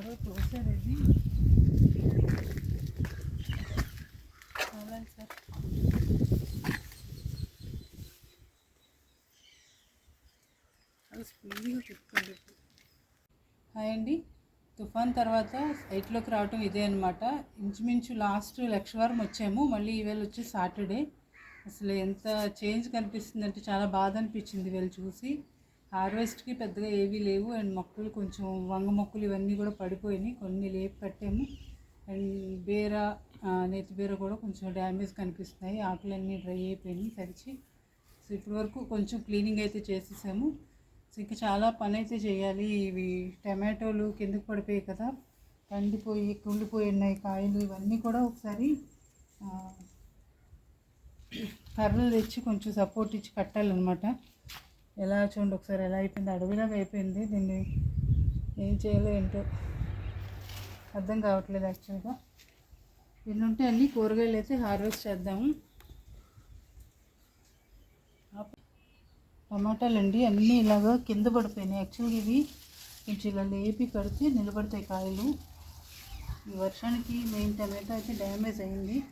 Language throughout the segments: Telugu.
ఎవరో తోసారు ఇది. అవునండి సార్. అది స్పీడ్గా చెప్తుంది హాయ్ అండి. తుఫాన్ తర్వాత సైట్లోకి రావటం ఇదే అనమాట ఇంచుమించు లాస్ట్ లక్ష వారం వచ్చాము. మళ్ళీ ఈవేళ వచ్చి సాటర్డే. అసలు ఎంత చేంజ్ కనిపిస్తుందంటే చాలా బాధ అనిపించింది వీళ్ళు చూసి. హార్వెస్ట్కి పెద్దగా ఏవీ లేవు. అండ్ మొక్కలు కొంచెం వంగ మొక్కలు ఇవన్నీ కూడా పడిపోయినాయి. కొన్ని లేపు కట్టాము అండ్ బీర నేతి బీర కూడా కొంచెం డ్యామేజ్ కనిపిస్తున్నాయి. ఆకులన్నీ డ్రై అయిపోయినాయి తరిచి సో ఇప్పటి వరకు కొంచెం క్లీనింగ్ అయితే చేసేసాము. సో ఇంకా చాలా పని అయితే చేయాలి. ఇవి టమాటోలు కిందకు పడిపోయాయి కదా. కండిపోయి కుళ్ళిపోయి ఉన్నాయి కాయలు. ఇవన్నీ కూడా ఒకసారి కర్రలు తెచ్చి కొంచెం సపోర్ట్ ఇచ్చి కట్టాలన్నమాట. ఎలా చూడండి ఒకసారి ఎలా అయిపోయింది? అడవిలాగా అయిపోయింది. దీన్ని ఏం చేయాలో ఏంటో అర్థం కావట్లేదు యాక్చువల్గా. దీన్ని ఉంటే అన్ని కూరగాయలు అయితే హార్వెస్ట్ చేద్దాము. టమాటాలు అండి అన్నీ ఇలాగా కింద పడిపోయినాయి. యాక్చువల్గా ఇవి కొంచెం ఇలా లేపి కడితే నిలబడతాయి కాయలు. ఈ వర్షానికి మెయిన్ టమాటా అయితే డ్యామేజ్ అయింది.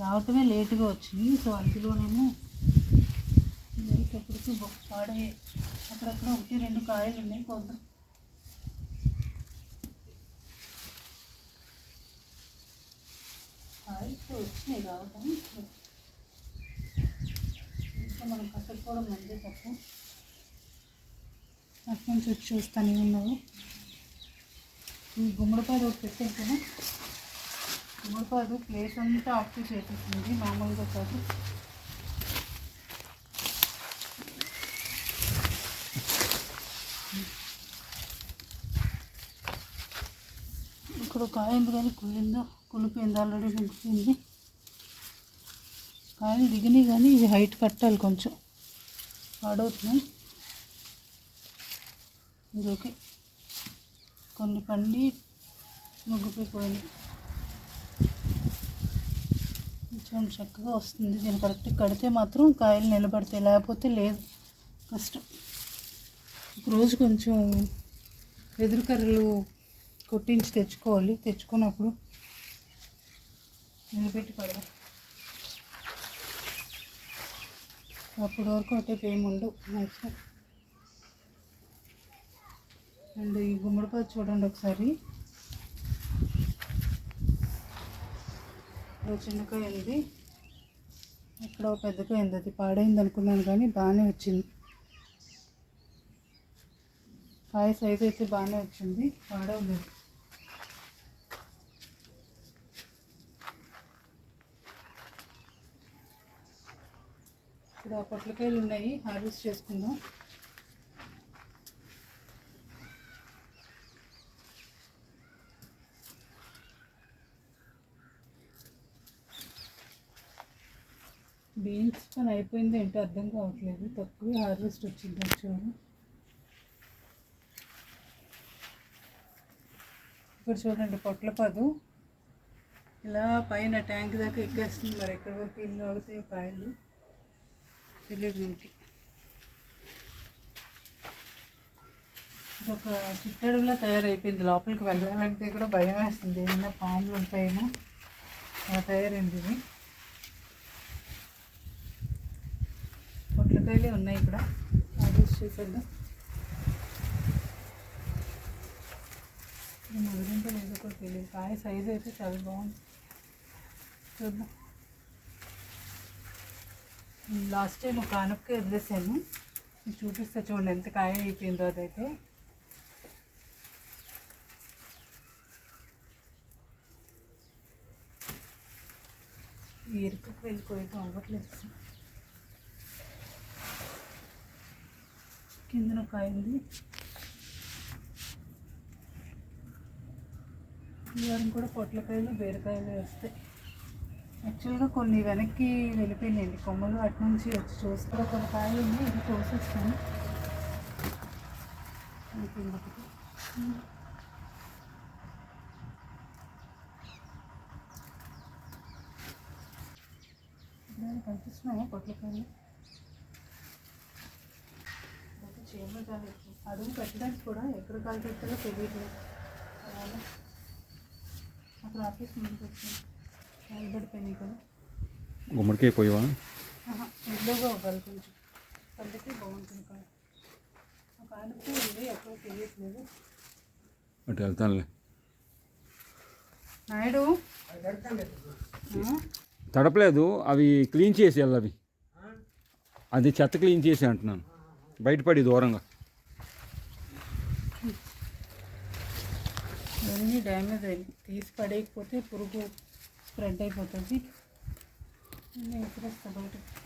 రావటమే లేటుగా వచ్చింది. సో అందులోనేమో ఇప్పటికి పాడే అక్కడక్కడ ఒకటి రెండు కాయలు ఉన్నాయి కొద్దాం కాయలు వచ్చినాయి కావటం ఇంకా మనం కట్టుకోవడం మందే తప్పు. అటు నుంచి వచ్చి చూస్తానే ఉన్నావు. ఈ గుమ్మడిపాదు ఒకటి పెట్టాను కదా. గుమ్మడిపాదు ప్లేస్ అంతా ఆక్టివ్ చేసేసింది మామూలుగా కాదు. ఇక్కడ కాయింది కానీ కుళ్ళిందో కులిపోయింది ఆల్రెడీ కులిపోయింది కాయలు దిగినాయి కానీ ఇవి హైట్ కట్టాలి కొంచెం. పాడవుతున్నాయి. ఇది ఓకే. కొన్ని పండి ముగ్గుపోయిపోయింది కొంచెం చక్కగా వస్తుంది. దీన్ని కరెక్ట్గా కడితే మాత్రం కాయలు నిలబడతాయి. లేకపోతే లేదు. కష్టం. ఒక రోజు కొంచెం వెదురు కర్రలు కొట్టించి తెచ్చుకోవాలి. తెచ్చుకున్నప్పుడు నిలబెట్టి పడవ అప్పటి వరకు అయితే ఏమి ఉండవు. మ్యాక్సిమం అండ్ ఈ గుమ్మడిపాదు చూడండి ఒకసారి. చిన్నకాయ ఉంది ఇక్కడ ఒక పెద్దకాయ ఉంది. అది పాడైంది అనుకున్నాను కానీ బాగానే వచ్చింది. కాయ సైజ్ అయితే బాగానే వచ్చింది. పాడవలేదు. ఇంకా పొట్లకాయలు ఉన్నాయి హార్వెస్ట్ చేసుకుందాం. బీన్స్ పని అయిపోయింది ఏంటో అర్థం కావట్లేదు. తక్కువ హార్వెస్ట్ వచ్చింది యాక్చువల్గా ఇప్పుడు చూడండి పొట్లపాదు ఇలా పైన ట్యాంక్ దాకా ఎక్కేస్తుంది మరి ఎక్కడి వరకు ఇల్లు అవుతాయి కాయలు. తెలియదు మనకి ఇది ఒక చిట్టడుగులా తయారైపోయింది. లోపలికి వెళ్ళాలంటే కూడా భయం వేస్తుంది. ఏమైనా పాములు ఉంటాయేమో. అలా తయారైంది ఇది. పొట్లకాయలే ఉన్నాయి ఇక్కడ. అది చేసేద్దాం. ముదిరిందో లేదో కూడా తెలియదు. కాయ సైజ్ అయితే చాలా బాగుంది. చూద్దాం. లాస్ట్ టైం ఒక ఆనపకాయ వదిలేసాను. చూపిస్తే చూపిస్తా చూడండి ఎంత కాయ అయిపోయిందో అదైతే. ఈ ఎరుకకు వెళ్ళిపోయేది అవ్వట్లేదు. కిందన ఒక కాయ ఉంది. ఈ వారం కూడా పొట్లకాయలు బీరకాయలు వస్తాయి. యాక్చువల్గా కొన్ని వెనక్కి వెళ్ళిపోయినాయండి. కొమ్మలు అటు నుంచి వచ్చి చూస్తే ఒక కాయ ఉంది ఇది కోసేస్తాను. అయిపోయింది కనిపిస్తున్నాయా పొట్లకాయలు? చీమలు అడుగు పెట్టడానికి కూడా ఎక్కడ కాలు పెట్టాలో తెలియట్లేదు అక్కడ ఆఫీస్ ముందుకు వచ్చింది గుమ్మడికాయ పోయావా ఆహా, ఎల్లోగా అవ్వాలి కొంచెం. అందుకే బాగుంటుంది కదా. ఒక ఆనపకాయ ఉంది ఎక్కడో తెలియట్లేదు. అటు వెళ్తానులే. నాయుడు? తడపలేదు అవి క్లీన్ చేసి అవి. అది చెత్త క్లీన్ చేసి అంటున్నాను. బయటపడి దూరంగా. ఇవన్నీ డ్యామేజ్ అయింది తీసి పడేయకపోతే పురుగు స్ప్రెడ్ అయిపోతుంది. నేను ఎక్కడేస్తా బయటకు.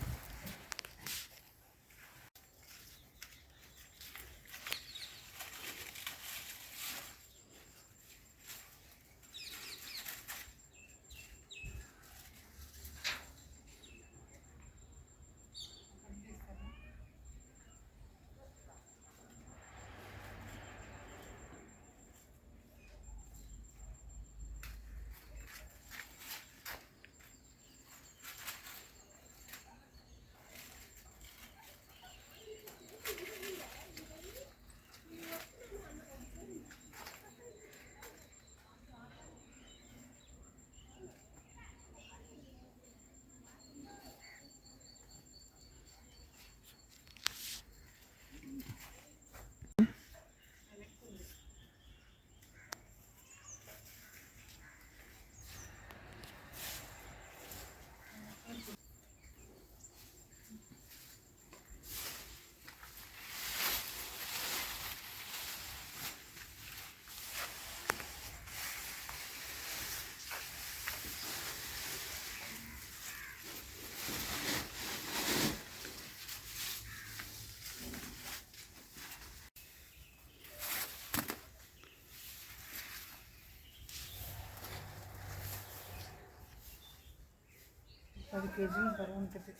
కేజీ బాగుంటుంది బరువు ఉంటుంది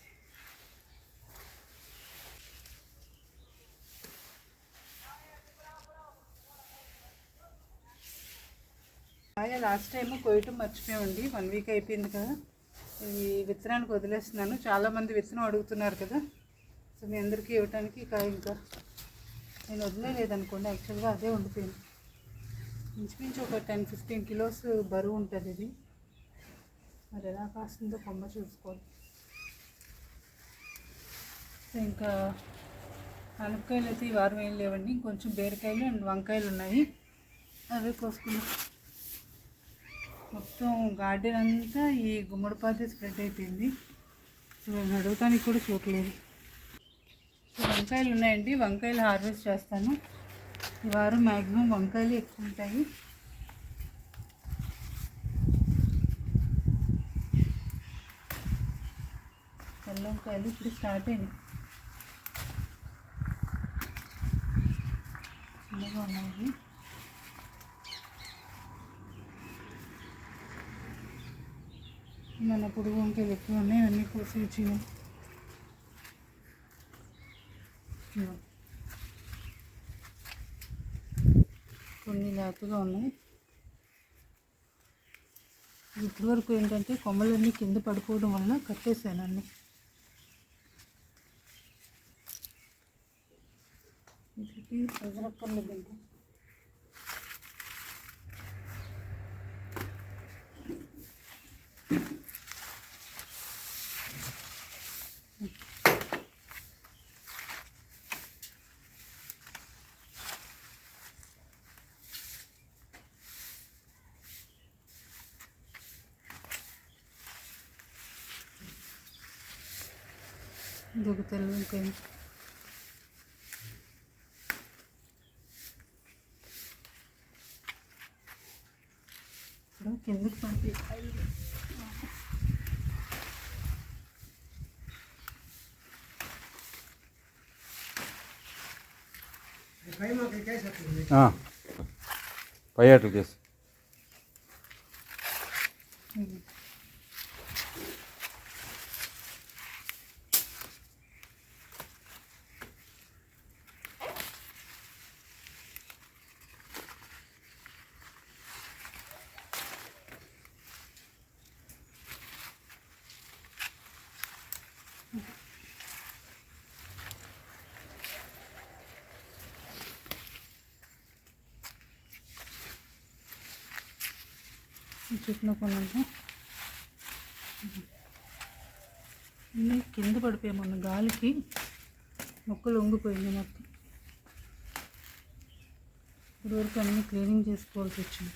అలాగే లాస్ట్ టైం కొయ్యటం మర్చిపోయామండి. వన్ వీక్ అయిపోయింది కదా. ఈ విత్తనానికి వదిలేస్తున్నాను. చాలామంది విత్తనం అడుగుతున్నారు కదా. సో మీ అందరికీ ఇవ్వటానికి ఇక ఇంకా నేను వదిలేదనుకోండి యాక్చువల్గా అదే ఉండిపోయింది. ఇంచుమించు ఒక టెన్ ఫిఫ్టీన్ కిలోస్ బరువు ఉంటుంది ఇది. మరి ఎలా కాస్తుందో కొమ్మ చూసుకోవాలి. ఇంకా అనపకాయలు అయితే ఈ వారం ఏం లేవండి కొంచెం బీరకాయలు అండ్ వంకాయలు ఉన్నాయి. అవే కోసుకున్నాం మొత్తం గార్డెన్ అంతా ఈ గుమ్మడిపాతి స్ప్రెడ్ అయిపోయింది. సో నేను అడగటానికి కూడా చూడలేదు. సో వంకాయలు ఉన్నాయండి వంకాయలు హార్వెస్ట్ చేస్తాను. ఈ వారం మ్యాక్సిమం వంకాయలు ఎక్కువ ఉంటాయి. తెల్ల వంకాయలు ఇప్పుడు స్టార్ట్ అయినాయి. చిన్నగా ఉన్నాయి. మన పొడుగు వంకాయలు ఎక్కువ ఉన్నాయి అన్నీ కోసి వచ్చినాయి కొన్ని లేతగా ఉన్నాయి. ఇప్పటివరకు ఏంటంటే కొమ్మలన్నీ కింద పడిపోవడం వల్ల కట్టేశాను అన్నీ. వీటికి పెసరక్కర్లేదు ఇంకా? ఇదొక తెల్ల కిందకి పంపి పై అట్లు చేసి చుట్టూ చెట్టులో ఇన్ని కింద పడిపోయాయి మొన్న గాలికి. మొక్కలు వంగిపోయింది మొత్తం. ఇప్పుడు వరకు అన్నీ క్లీనింగ్ చేసుకోవాల్సి వచ్చింది.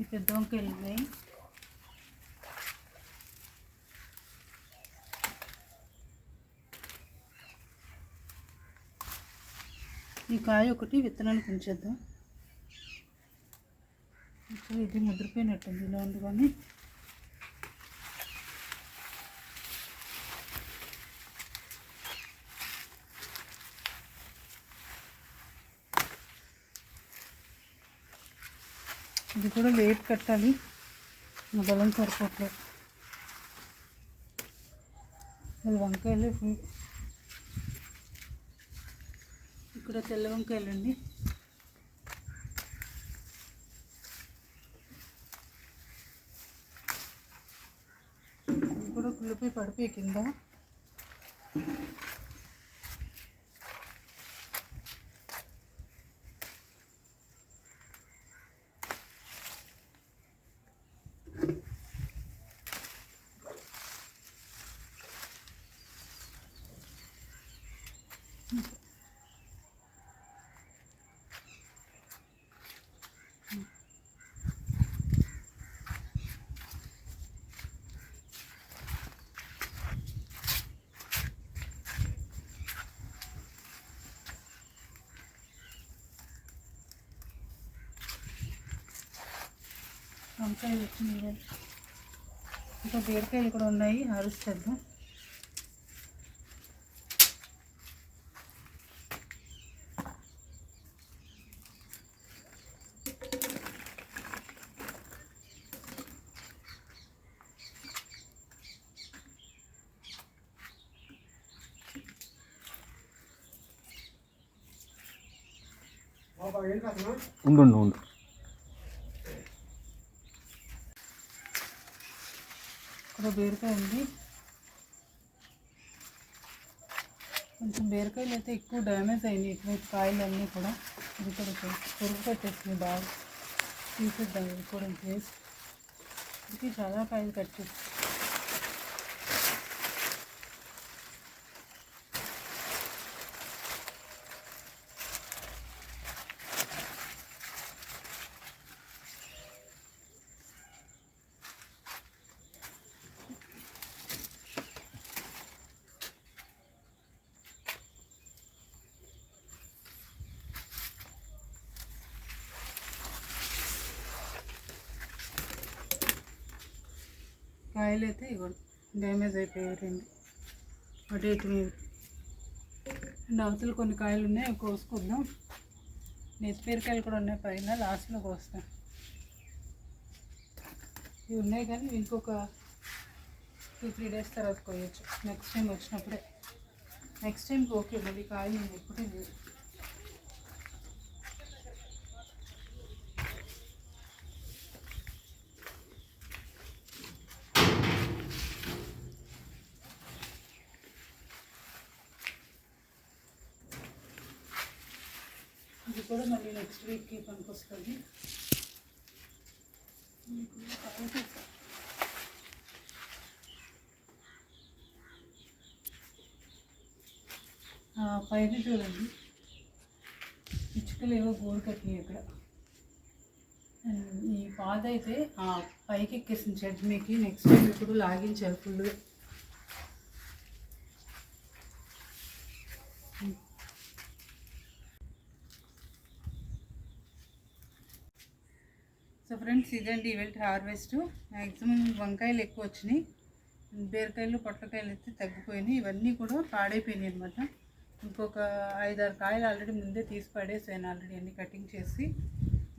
ఈ పెద్ద వంకాయలు ఉన్నాయి. ఈ కాయ ఒకటి విత్తనానికి ఉంచేద్దాం ఇప్పుడు ఇది ముద్రపోయినట్టుంది ఇలా ఉంది కానీ ఇది కూడా లేట్ కట్టాలి. నా బలం సరిపోవట్లేదు ఇది వంకాయలు ఫుల్ తెల్ల వంకాయలు అండి. ఇవి కూడా కుళ్ళిపోయి పడిపోయి కింద. వంకాయలు వచ్చినాయి ఇంకా బీరకాయలు కూడా ఉన్నాయి అరుస్తేద్దాం. ఉండు ఉండు. ఉండు బీరకాయ ఉంది. కొంచెం బీరకాయలు అయితే ఎక్కువ డ్యామేజ్ అయినాయి ఇటువైపు కాయలు అన్నీ కూడా. ఇది కూడా పురుగు పెట్టేసింది బాగా. తీసేద్దాం ఇది కూడా ఇది చాలా కాయలు కట్ చేస్తాం కాయలు అయితే ఇవ్వండి డ్యామేజ్ అయిపోయాయి రెండు. అటు ఇటు మీద. అండ్ అవతల కొన్ని కాయలు ఉన్నాయి కోసుకుందాం. నెత్తిపీరకాయలు కూడా ఉన్నాయి పైన లాస్ట్లో కోస్తాం. ఇవి ఉన్నాయి కానీ ఇంకొక టూ త్రీ డేస్ తర్వాత కోయచ్చు నెక్స్ట్ టైం వచ్చినప్పుడే. నెక్స్ట్ టైంకి ఓకే మళ్ళీ కాయలు నేను ఎప్పుడూ లేదు ఇది కూడా మళ్ళీ పనికొస్తుంది. పైన చూడండి. ఇచ్చుకలు ఏవో గోడు కట్టినాయి ఇక్కడ. ఈ పాద అయితే ఆ పైకి ఎక్కేసింది చెడ్ మీకు నెక్స్ట్ టైం ఇప్పుడు లాగించారు ఫుల్గా ఫ్రెండ్స్ ఇదండి ఈవెల్ట్ హార్వెస్ట్. మ్యాక్సిమం వంకాయలు ఎక్కువ వచ్చినాయి. బీరకాయలు పొట్లకాయలు అయితే తగ్గిపోయినాయి. ఇవన్నీ కూడా పాడైపోయినాయి అనమాట ఇంకొక ఐదారు కాయలు ఆల్రెడీ ముందే తీసి పడేసాను ఆల్రెడీ అన్ని కటింగ్ చేసి.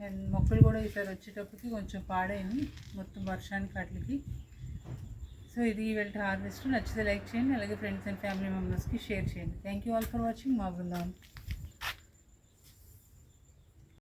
అండ్ మొక్కలు కూడా ఈసారి వచ్చేటప్పటికి కొంచెం పాడైంది మొత్తం వర్షానికి వాటికి. సో ఇది ఈవెల్ట్ హార్వెస్ట్. నచ్చితే లైక్ చేయండి అలాగే ఫ్రెండ్స్ అండ్ ఫ్యామిలీ మెంబర్స్కి షేర్ చేయండి. Thank you all for watching మా బృందావన్.